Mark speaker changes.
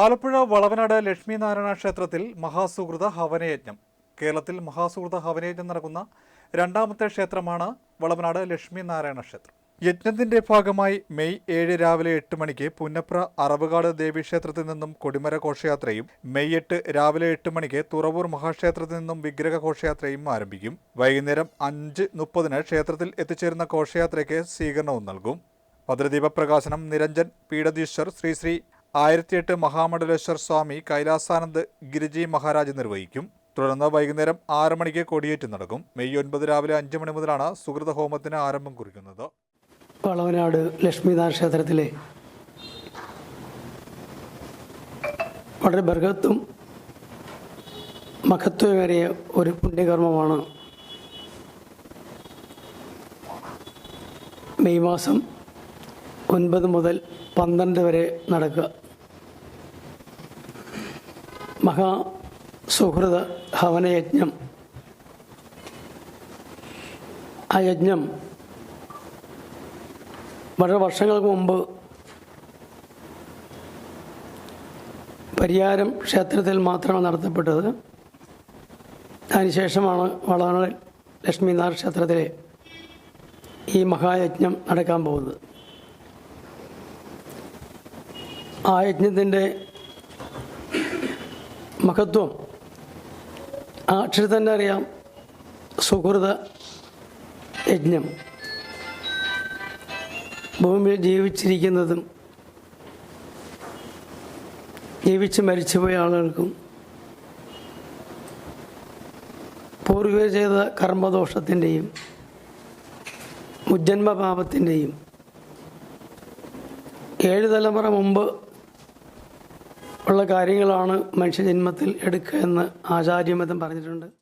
Speaker 1: ആലപ്പുഴ വളവനാട് ലക്ഷ്മിനാരായണ ക്ഷേത്രത്തിൽ മഹാസുഹൃത ഹവനയജ്ഞം. കേരളത്തിൽ മഹാസുഹൃത ഹവനയജ്ഞം നടക്കുന്ന രണ്ടാമത്തെ ക്ഷേത്രമാണ് വളവനാട് ലക്ഷ്മിനാരായണ ക്ഷേത്രം. യജ്ഞത്തിന്റെ ഭാഗമായി മെയ് ഏഴ് രാവിലെ എട്ട് മണിക്ക് പുന്നപ്ര അറവുകാട് ദേവീക്ഷേത്രത്തിൽ നിന്നും കൊടിമര ഘോഷയാത്രയും മെയ് എട്ട് രാവിലെ എട്ട് മണിക്ക് തുറവൂർ മഹാക്ഷേത്രത്തിൽ നിന്നും വിഗ്രഹ ഘോഷയാത്രയും ആരംഭിക്കും. വൈകുന്നേരം അഞ്ച് മുപ്പതിന് ക്ഷേത്രത്തിൽ എത്തിച്ചേരുന്ന ഘോഷയാത്രയ്ക്ക് സ്വീകരണവും നൽകും. ഭദ്രദീപ പ്രകാശനം നിരഞ്ജൻ പീഠധീശ്വർ ശ്രീ ശ്രീ ആയിരത്തിയെട്ട് മഹാമണ്ഡലേശ്വർ സ്വാമി കൈലാസാനന്ദ് ഗിരിജി മഹാരാജ് നിർവഹിക്കും. തുടർന്ന് വൈകുന്നേരം ആറ് മണിക്ക് കൊടിയേറ്റ് നടക്കും. മെയ് ഒൻപത് രാവിലെ അഞ്ച് മണി മുതലാണ് സുഹൃത ഹോമത്തിന് ആരംഭം കുറിക്കുന്നത്.
Speaker 2: പളവനാട് ലക്ഷ്മിനാഥ ക്ഷേത്രത്തിലെ വളരെ ബൃഹത്തും മഹത്വമേറിയ ഒരു പുണ്യകർമ്മമാണ് മെയ് മാസം. ഒൻപത് മുതൽ പന്ത്രണ്ട് വരെ നടക്കുക. മഹാ മഹാസുഹൃത ഹവനയജ്ഞം ആ യജ്ഞം വളരെ വർഷങ്ങൾക്ക് മുമ്പ് പരിയാരം ക്ഷേത്രത്തിൽ മാത്രമാണ് നടത്തപ്പെട്ടത്. അതിനുശേഷമാണ് വളവനാട് ലക്ഷ്മിനാഥ് ക്ഷേത്രത്തിലെ ഈ മഹായജ്ഞം നടക്കാൻ പോകുന്നത്. ആ യജ്ഞത്തിന്റെ മഹത്വം. ആ അക്ഷരം തന്നെ അറിയാം സുഹൃത യജ്ഞം. ഭൂമിയിൽ ജീവിച്ചിരിക്കുന്നതും ജീവിച്ച് മരിച്ചുപോയ ആളുകൾക്കും പൂർവികർ ചെയ്ത കർമ്മദോഷത്തിന്റെയും മുജ്ജന്മപാപത്തിന്റെയും ഏഴ് തലമുറ മുമ്പ് ഉള്ള കാര്യങ്ങളാണ് മനുഷ്യജന്മത്തിൽ എടുക്കുക എന്ന് ആചാര്യമതം പറഞ്ഞിട്ടുണ്ട്.